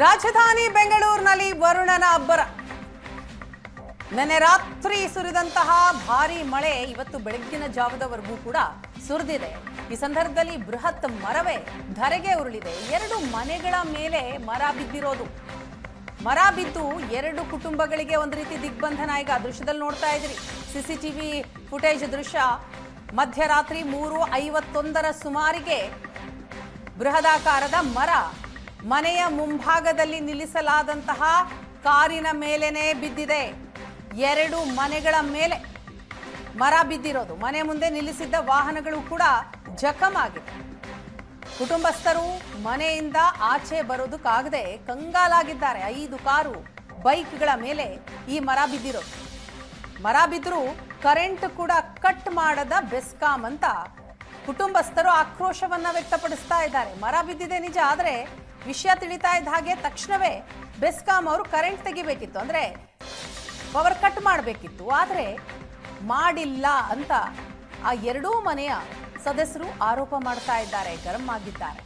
ರಾಜಧಾನಿ ಬೆಂಗಳೂರಿನಲ್ಲಿ ವರುಣನ ಅಬ್ಬರ. ನಿನ್ನೆ ರಾತ್ರಿ ಸುರಿದಂತಹ ಭಾರಿ ಮಳೆ ಇವತ್ತು ಬೆಳಗ್ಗಿನ ಜಾವದವರೆಗೂ ಕೂಡ ಸುರಿದಿದೆ. ಈ ಸಂದರ್ಭದಲ್ಲಿ ಬೃಹತ್ ಮರವೇ ಧರೆಗೆ ಉರುಳಿದೆ. ಎರಡು ಮನೆಗಳ ಮೇಲೆ ಮರ ಬಿದ್ದಿರೋದು. ಮರ ಬಿದ್ದು ಎರಡು ಕುಟುಂಬಗಳಿಗೆ ಒಂದು ರೀತಿ ದಿಗ್ಬಂಧನ. ಈಗ ದೃಶ್ಯದಲ್ಲಿ ನೋಡ್ತಾ ಇದ್ರಿ ಸಿಸಿಟಿವಿ ಫುಟೇಜ್ ದೃಶ್ಯ. ಮಧ್ಯರಾತ್ರಿ ಮೂರು ಐವತ್ತೊಂದರ ಸುಮಾರಿಗೆ ಬೃಹದಾಕಾರದ ಮರ ಮನೆಯ ಮುಂಭಾಗದಲ್ಲಿ ನಿಲ್ಲಿಸಲಾದಂತಹ ಕಾರಿನ ಮೇಲೇನೆ ಬಿದ್ದಿದೆ. ಎರಡು ಮನೆಗಳ ಮೇಲೆ ಮರ ಬಿದ್ದಿರೋದು. ಮನೆ ಮುಂದೆ ನಿಲ್ಲಿಸಿದ್ದ ವಾಹನಗಳು ಕೂಡ ಜಖಮ್ ಆಗಿದೆ ಕುಟುಂಬಸ್ಥರು ಮನೆಯಿಂದ ಆಚೆ ಬರೋದಕ್ಕಾಗದೆ ಕಂಗಾಲಾಗಿದ್ದಾರೆ. ಐದು ಕಾರು ಬೈಕ್ಗಳ ಮೇಲೆ ಈ ಮರ ಬಿದ್ದಿರೋದು. ಮರ ಬಿದ್ದರೂ ಕರೆಂಟ್ ಕೂಡ ಕಟ್ ಮಾಡದ ಬೆಸ್ಕಾಂ ಅಂತ ಕುಟುಂಬಸ್ಥರು ಆಕ್ರೋಶವನ್ನ ವ್ಯಕ್ತಪಡಿಸ್ತಾ ಇದ್ದಾರೆ. ಮರ ಬಿದ್ದಿದೆ ನಿಜ, ಆದರೆ ವಿಷಯ ತಿಳಿತಾ ಇದ್ದ ಹಾಗೆ ತಕ್ಷಣವೇ ಬೆಸ್ಕಾಂ ಅವರು ಕರೆಂಟ್ ತೆಗಿಬೇಕಿತ್ತು. ಅಂದ್ರೆ ಪವರ್ ಕಟ್ ಮಾಡಬೇಕಿತ್ತು. ಆದರೆ ಮಾಡಿಲ್ಲ ಅಂತ ಆ ಎರಡೂ ಮನೆಯ ಸದಸ್ಯರು ಆರೋಪ ಮಾಡ್ತಾ ಇದ್ದಾರೆ, ಗರಂ ಆಗಿದ್ದಾರೆ.